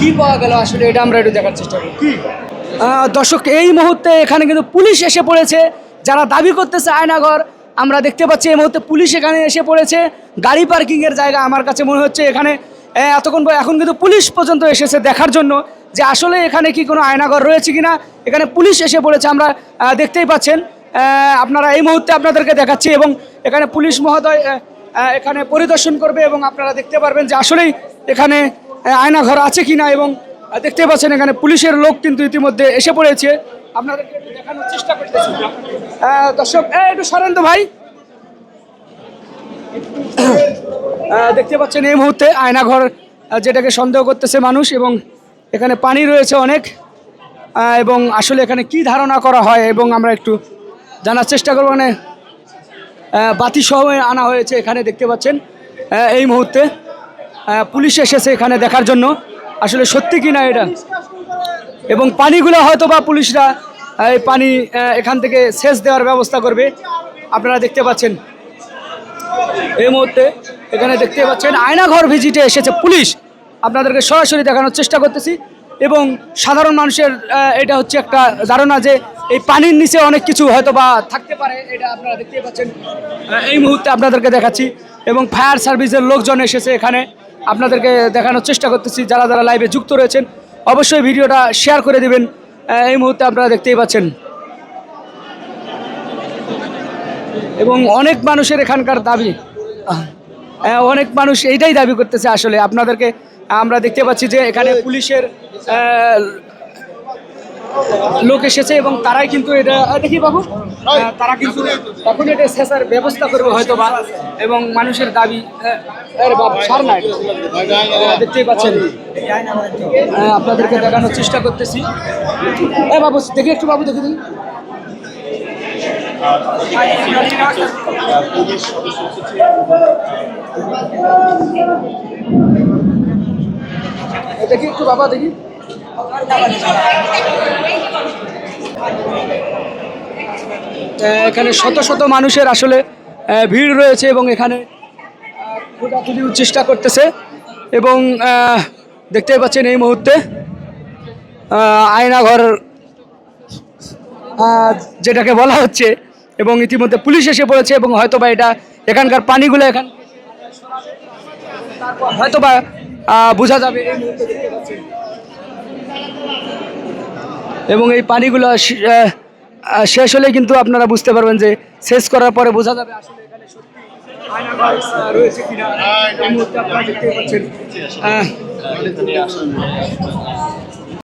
কি পাওয়া গেল আসলে? এটা আমরা একটু দেখার চেষ্টা করি। কি? দর্শক এই মুহূর্তে এখানে কিন্তু পুলিশ এসে পড়েছে। যারা দাবি করতেছে আয়নাঘর আমরা দেখতে পাচ্ছি এই মুহূর্তে পুলিশ এখানে এসে পড়েছে। গাড়ি পার্কিংয়ের জায়গা আমার কাছে মনে হচ্ছে এখানে এতক্ষণ পর- এখন কিন্তু পুলিশ পর্যন্ত এসেছে দেখার জন্য যে আসলে এখানে কি কোনো আয়নাঘর রয়েছে কিনা। এখানে পুলিশ এসে পড়েছে আমরা দেখতেই পাচ্ছেন। আপনারা এই মুহূর্তে আপনাদেরকে দেখাচ্ছি এবং এখানে পুলিশ মহোদয় এখানে পরিদর্শন করবে এবং আপনারা দেখতে পারবেন যে আসলেই এখানে আয়নাঘর আছে কিনা এবং দেখতে পাচ্ছেন এখানে পুলিশের লোক কিন্তু ইতিমধ্যে এসে পড়েছে। আপনাদেরকে দেখানোর চেষ্টা করতেছি। দর্শক একটু সরেন তো ভাই। দেখতে পাচ্ছেন এই মুহূর্তে আয়নাঘর যেটাকে সন্দেহ করতেছে মানুষ এবং এখানে পানি রয়েছে অনেক। এবং আসলে এখানে কি ধারণা করা হয় এবং আমরা একটু জানার চেষ্টা করব। মানে আহ, বাতি সহ আনা হয়েছে এখানে দেখতে পাচ্ছেন। এই মুহূর্তে পুলিশ এসেছে এখানে দেখার জন্য। আসলে সত্যি কি না এটা? এবং পানিগুলো হয়তো বা পুলিশরা এই পানি এখান থেকে সেচ দেওয়ার ব্যবস্থা করবে। আপনারা দেখতে পাচ্ছেন। এই মুহূর্তে এখানে দেখতে পাচ্ছেন, আয়নাঘর ভিজিটে এসেছে পুলিশ। আপনাদেরকে সরাসরি দেখানোর চেষ্টা করতেছি। এবং সাধারণ মানুষের এটা হচ্ছে একটা ধারণা যে এই পানির নিচে অনেক কিছু হয়তো বা থাকতে পারে, এটা আপনারা দেখতে পাচ্ছেন। এই মুহূর্তে আপনাদেরকে দেখাচ্ছি। এবং ফায়ার সার্ভিসের লোকজন এসেছে এখানে। আপনাদেরকে দেখানোর চেষ্টা করতেছি যারা যারা লাইভে যুক্ত রয়েছেন অবশ্যই ভিডিওটা শেয়ার করে দিবেন। এই মুহূর্তে আপনারা দেখতেই পাচ্ছেন। এবং অনেক মানুষের এখানকার দাবি অনেক মানুষ এইটাই দাবি করতেছে আসলে। আপনাদেরকে আমরা দেখতে পাচ্ছি যে এখানে পুলিশের লোক এসেছে এবং তারাই কিন্তু এটা দেখি বাবু তারা কিন্তু তখন এটা শেষার ব্যবস্থা করবে হয়তো বা এবং মানুষের দাবি সার না এটা। আহ, দেখতেই পাচ্ছেন। আপনাদেরকে দেখানোর চেষ্টা করতেছি। এ বাবু দেখি একটু বাবু দেখে দিন দেখি একটু বাবা দেখি। এখানে শত শত মানুষের আসলে ভিড় রয়েছে এবং এখানে খোঁজাখুঁজির চেষ্টা করতেছে এবং আহ, দেখতেই পাচ্ছেন এই মুহূর্তে আয়নাঘর যেটাকে বলা হচ্ছে এবং ইতিমধ্যে পুলিশ এসে পড়েছে এবং হয়তো বা এটা এখানকার পানিগুলো এখান হয়তো বা বোঝা যাবে এই মুহূর্তে দেখতে। এবং এই পানিগুলো শেষ হলে কিন্তু আপনারা বুঝতে পারবেন যে শেষ করার পরে বোঝা যাবে রয়েছে কিনা।